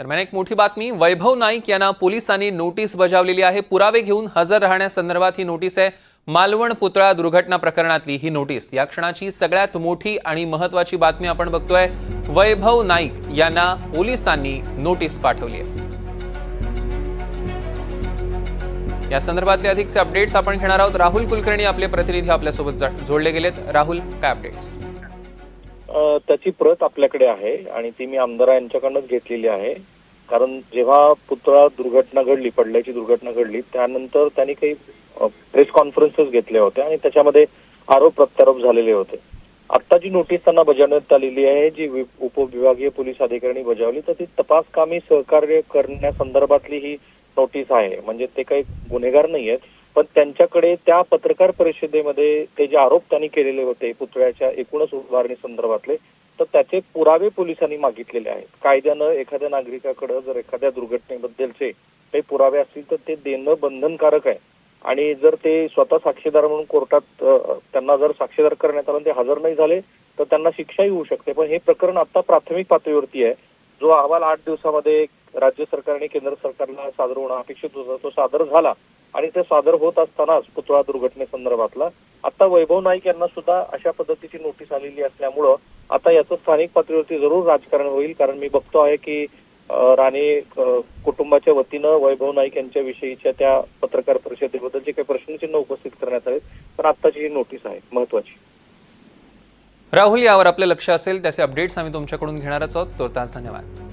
दरम्यान एक मोठी बातमी. वैभव नाईक यांना पोलिसांनी नोटीस बजावलेली आहे. पुरावे घेऊन हजर राहण्यासंदर्भात ही नोटीस आहे. मालवण पुतळा दुर्घटना प्रकरणातली ही नोटीस. या क्षणाची सगळ्यात मोठी आणि महत्वाची बातमी आपण बघतोय. वैभव नाईक यांना पोलिसांनी नोटीस पाठवली आहे. या संदर्भातले अधिकचे अपडेट्स आपण घेणार आहोत. राहुल कुलकर्णी आपले प्रतिनिधी आपल्यासोबत जोडले गेलेत. राहुल काय अपडेट्स त्याची प्रत आपल्याकडे आहे आणि ती मी आमदार यांच्याकडनंच घेतलेली आहे. कारण जेव्हा पुतळा दुर्घटना घडली पडल्याची दुर्घटना घडली त्यानंतर त्यांनी काही प्रेस कॉन्फरन्सेस घेतल्या होत्या आणि त्याच्यामध्ये आरोप प्रत्यारोप झालेले होते. आता जी नोटीस त्यांना बजावण्यात आलेली आहे जी वि- उपविभागीय पोलीस अधिकाऱ्यांनी बजावली तर ती तपास कामी सहकार्य करण्यासंदर्भातली ही नोटीस आहे. म्हणजे ते काही गुन्हेगार नाही आहेत पण त्यांच्याकडे त्या पत्रकार परिषदेमध्ये ते जे आरोप त्यांनी केलेले होते पुतळ्याच्या एकूणच उभारणी संदर्भातले तर त्याचे पुरावे पोलिसांनी मागितलेले आहेत. कायद्यानं एखाद्या नागरिकाकडे जर एखाद्या दुर्घटनेबद्दलचे काही पुरावे असतील तर ते देणं बंधनकारक आहे. आणि जर ते स्वतः साक्षीदार म्हणून कोर्टात त्यांना जर साक्षीदार करण्यात आलं ते हजर नाही झाले तर त्यांना शिक्षाही होऊ शकते. पण हे प्रकरण आता प्राथमिक पातळीवरती आहे. जो अहवाल आठ दिवसामध्ये राज्य सरकारने केंद्र सरकारला सादर होणं अपेक्षित होता तो सादर झाला. आणि ते सादर होत असतानाच पुतळा दुर्घटनेसंदर्भातला. आता वैभव नाईक यांना सुद्धा अशा पद्धतीची नोटीस आलेली असल्यामुळं आता याचं स्थानिक पातळीवरती जरूर राजकारण होईल. कारण मी बघतो आहे की राणे कुटुंबाच्या वतीनं वैभव नाईक यांच्या विषयीच्या त्या पत्रकार परिषदेबद्दल जे काही प्रश्नचिन्ह उपस्थित करण्यात आले तर आत्ताची ही नोटीस आहे महत्वाची. राहुल यावर आपलं लक्ष असेल त्याचे अपडेट्स आम्ही तुमच्याकडून घेणारच आहोत. तो धन्यवाद.